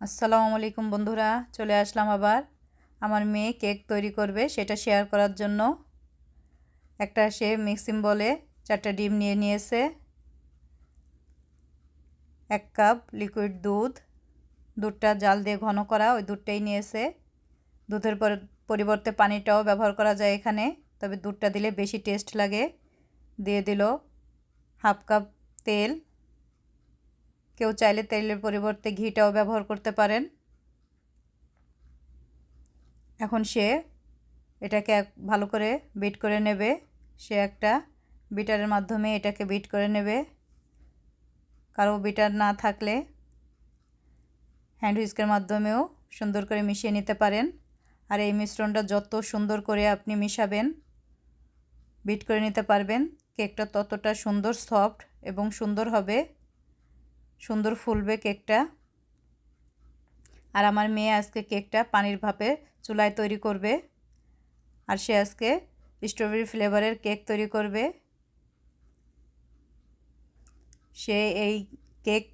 আসসালামু আলাইকুম বন্ধুরা, চলে আসলাম আবার। আমার মেয়ে কেক তৈরি করবে, সেটা শেয়ার করার জন্য। একটা সে মিক্সিং বলে চারটা ডিম নিয়ে নিয়েছে। এক কাপ লিকুইড দুধ। দুধটা জাল দিয়ে ঘন করা, ওই দুধটাই নিয়েছে। দুধের পরিবর্তে পানিটাও ব্যবহার করা যায় এখানে, তবে দুধটা দিলে বেশি টেস্ট লাগে। দিয়ে দিল হাফ কাপ তেল। কেউ চাইলে তেলের পরিবর্তে ঘিটাও ব্যবহার করতে পারেন। এখন সে এটাকে ভালো করে বিট করে নেবে। সে একটা বিটারের মাধ্যমে এটাকে বিট করে নেবে। কারও বিটার না থাকলে হ্যান্ড হুইস্কের মাধ্যমেও সুন্দর করে মিশিয়ে নিতে পারেন। আর এই মিশ্রণটা যত সুন্দর করে আপনি মিশাবেন, বিট করে নিতে পারবেন, কেকটা ততটা সুন্দর, সফট এবং সুন্দর হবে। সুন্দর ফুলবে কেকটা। আর আমার মেয়ে আজকে কেকটা পানির ভাপে চুলায় তৈরি করবে। আর সে আজকে স্ট্রবেরি ফ্লেভারের কেক তৈরি করবে। সে এই কেক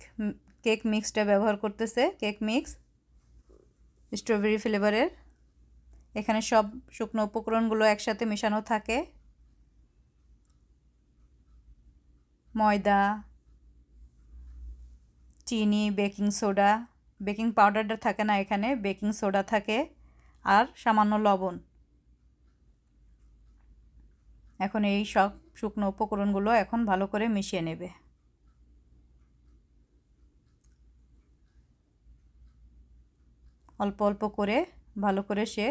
কেক মিক্সটা ব্যবহার করতেছে, কেক মিক্স স্ট্রবেরি ফ্লেভারের। এখানে সব শুকনো উপকরণগুলো একসাথে মেশানো থাকে। ময়দা চিনি, বেকিং সোডা, বেকিং পাউডারটা থাকে না এখানে, বেকিং সোডা থাকে, আর সামান্য লবণ। এখন এই সব শুকনো উপকরণগুলো এখন ভালো করে মিশিয়ে নেবে। অল্প অল্প করে ভালো করে সে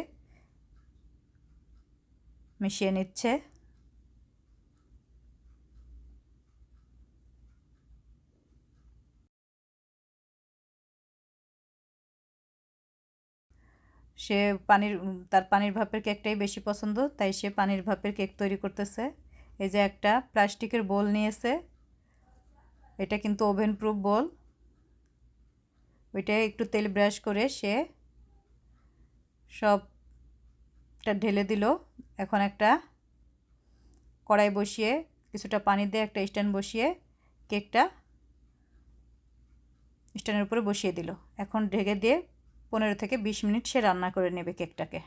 মিশিয়ে নিচ্ছে। সে পানির, তার পানির ভাপের কেকটাই বেশি পছন্দ, তাই সে পানির ভাপের কেক তৈরি করতেছে। এই যে একটা প্লাস্টিকের বোল নিয়েছে, এটা কিন্তু ওভেন প্রুফ বোল। ওইটা একটু তেল ব্রাশ করে সে সবটা ঢেলে দিল। এখন একটা কড়াই বসিয়ে কিছুটা পানি দিয়ে একটা স্ট্যান্ড বসিয়ে কেকটা স্ট্যান্ডের উপরে বসিয়ে দিল। এখন ঢেকে দিয়ে পনেরো থেকে বিশ মিনিট সে রান্না করে নেবে কেকটাকে,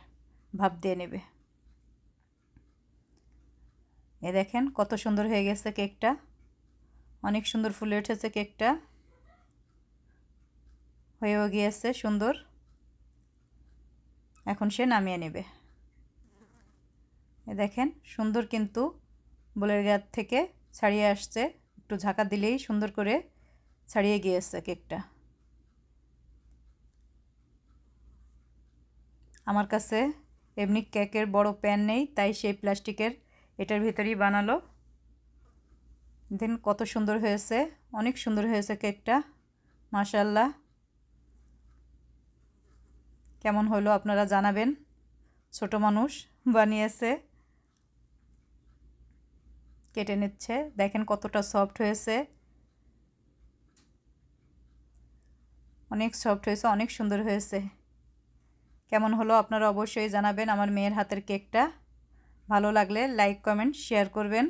ভাপ দিয়ে নেবে। এ দেখেন কত সুন্দর হয়ে গেছে কেকটা, অনেক সুন্দর ফুলে উঠেছে কেকটা। হয়েও গিয়েছে সুন্দর। এখন সে নামিয়ে নেবে। এ দেখেন সুন্দর কিন্তু বোলের গাছ থেকে ছাড়িয়ে আসছে, একটু ঝাঁকা দিলেই সুন্দর করে ছাড়িয়ে গিয়েছে কেকটা। আমার কাছে এমনি কেকের বড় প্যান নেই, তাই সেই প্লাস্টিকের এটার ভিতরেই বানালো। দেন কত সুন্দর হয়েছে, অনেক সুন্দর হয়েছে কেকটা মাশাল্লাহ কেমন হলো আপনারা জানাবেন। ছোট মানুষ বানিয়েছে, কেটে নিচ্ছে। দেখেন কতটা সফট হয়েছে। অনেক সফট হয়েছে, অনেক সুন্দর হয়েছে। কেমন হলো আপনারা অবশ্যই জানাবেন। আমার মেয়ের হাতের কেকটা ভালো লাগলে লাইক কমেন্ট শেয়ার করবেন।